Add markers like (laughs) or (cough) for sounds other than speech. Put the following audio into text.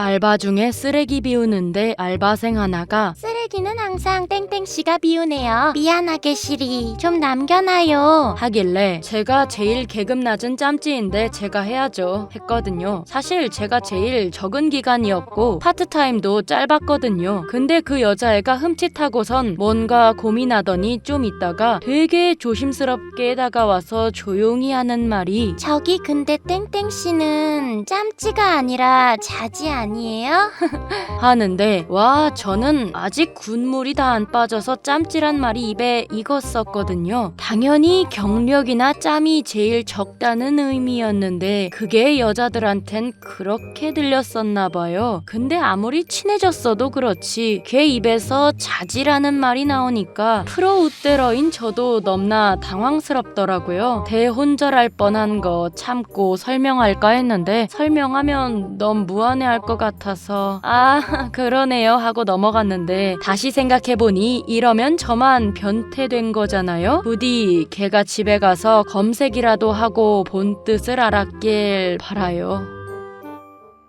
알바 중에 쓰레기 비우는데 알바생 하나가 쓰레기 는 항상 땡땡씨가 비우네요. 미안하게 시리 좀 남겨놔요. 하길래 제가 제일 계급 낮은 짬찌인데 제가 해야죠 했거든요. 사실 제가 제일 적은 기간이었고 파트타임도 짧았거든요. 근데 그 여자애가 흠칫하고선 뭔가 고민하더니 좀 있다가 되게 조심스럽게 다가와서 조용히 하는 말이 저기 근데 땡땡씨는 짬찌가 아니라 자지 아니에요? (laughs) 하는데 와 저는 아직 군물이 다 안 빠져서 짬찌란 말이 입에 익었었거든요. 당연히 경력이나 짬이 제일 적다는 의미였는데 그게 여자들한텐 그렇게 들렸었나 봐요. 근데 아무리 친해졌어도 그렇지 걔 입에서 자지라는 말이 나오니까 프로 웃대러인 저도 넘나 당황스럽더라고요. 대혼절할 뻔한 거 참고 설명할까 했는데 설명하면 너무 무안해할 것 같아서 아 (laughs) 그러네요 하고 넘어갔는데 다시 생각해보니 이러면 저만 변태된 거잖아요. 부디 걔가 집에 가서 검색이라도 하고 본 뜻을 알았길 바라요.